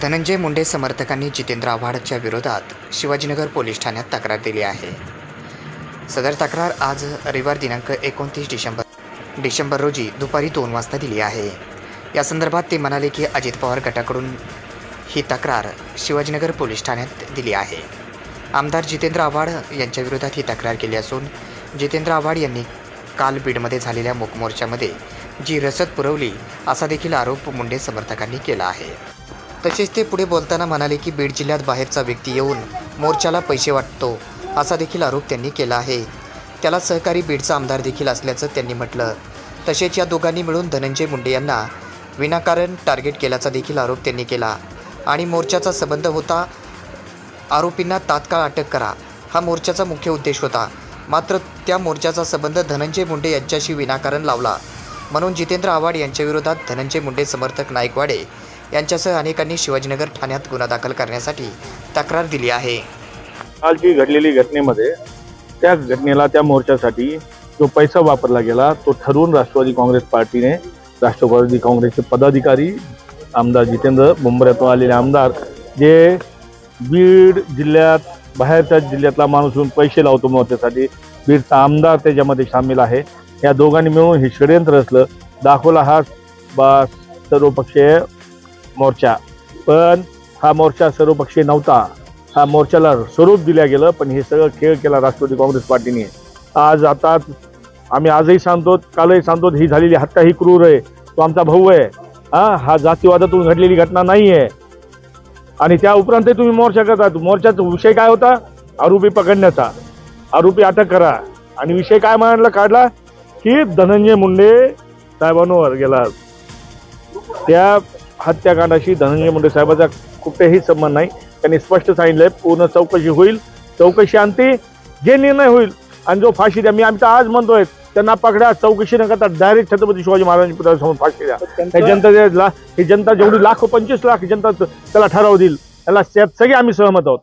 धनंजय मुंडे समर्थकांनी जितेंद्र आव्हाडच्या विरोधात शिवाजीनगर पोलीस ठाण्यात तक्रार दिली आहे. सदर तक्रार आज रविवार दिनांक एकोणतीस डिसेंबर डिसेंबर रोजी दुपारी दोन वाजता दिली आहे. या संदर्भात ते म्हणाले की अजित पवार गटाकडून ही तक्रार शिवाजीनगर पोलीस ठाण्यात दिली आहे. आमदार जितेंद्र आव्हाड यांच्याविरोधात ही तक्रार केली असून जितेंद्र आव्हाड यांनी काल बीडमध्ये झालेल्या मूकमोर्चामध्ये जी रसद पुरवली असा देखील आरोप मुंडे समर्थकांनी केला आहे. तसेच ते पुढे बोलताना म्हणाले की बीड जिल्ह्यात बाहेरचा व्यक्ती येऊन मोर्चाला पैसे वाटतो असा देखील आरोप त्यांनी केला आहे. त्याला सहकारी बीडचा आमदार देखील असल्याचं त्यांनी म्हटलं. तसेच या दोघांनी मिळून धनंजय मुंडे यांना विनाकारण टार्गेट केल्याचा देखील आरोप त्यांनी केला. आणि मोर्चाचा संबंध होता आरोपींना तात्काळ अटक करा. हा मोर्चाचा मुख्य उद्देश होता. मात्र त्या मोर्चाचा संबंध धनंजय मुंडे यांच्याशी विनाकारण लावला. म्हणून जितेंद्र आव्हाड यांच्याविरोधात धनंजय मुंडे समर्थक नायकवाडे यांच्यासह अनेकांनी शिवाजीनगर ठाण्यात गुन्हा दाखल करण्यासाठी तक्रार दिली आहे. कालची घडलेली घटनेमध्ये त्या घटनेला त्या मोर्चासाठी जो पैसा वापरला गेला तो ठरवून राष्ट्रवादी काँग्रेस पार्टीने राष्ट्रवादी काँग्रेसचे पदाधिकारी आमदार जितेंद्र मुंबऱ्यातून आलेले आमदार जे बीड जिल्ह्यात बाहेरच्या जिल्ह्यातला माणूस येऊन पैसे लावतो मोर्चासाठी बीडचा आमदार त्याच्यामध्ये सामील आहे. या दोघांनी मिळून हे षडयंत्र असलं दाखवला हा बा सर्वपक्षीय मोर्चा. पण हा मोर्चा सर्वपक्षीय नव्हता. हा मोर्चाला स्वरूप दिल्या गेलं पण हे सगळं खेळ केला राष्ट्रवादी काँग्रेस पार्टीने. आज आता आम्ही आजही सांगतो कालही सांगतो ही झालेली हत्या ही क्रूर आहे. तो आमचा भाऊ आहे. हा हा जातीवादातून घडलेली घटना नाही आहे. आणि त्या उपरांतही तुम्ही मोर्चा करता. मोर्चाचा विषय काय होता? आरोपी पकडण्याचा. आरोपी अटक करा. आणि विषय काय म्हणाला काढला? की धनंजय मुंडे साहेबांवर गेला. त्या हत्याकांडाशी धनंजय मुंडे साहेबाचा कुठेही संबंध नाही. त्यांनी स्पष्ट सांगितलंय पूर्ण चौकशी होईल. चौकशी अंती जे निर्णय होईल आणि जो फाशी द्या. मी आम्ही तर आज म्हणतोय त्यांना पकडा चौकशी न करता डायरेक्ट छत्रपती शिवाजी महाराजांच्या पुतळ्यासमोर फाशी द्या. हे जनता ही जनता जेवढी लाखो पंचवीस लाख जनता त्याला ठराव देईल. त्याला सगळे आम्ही सहमत आहोत.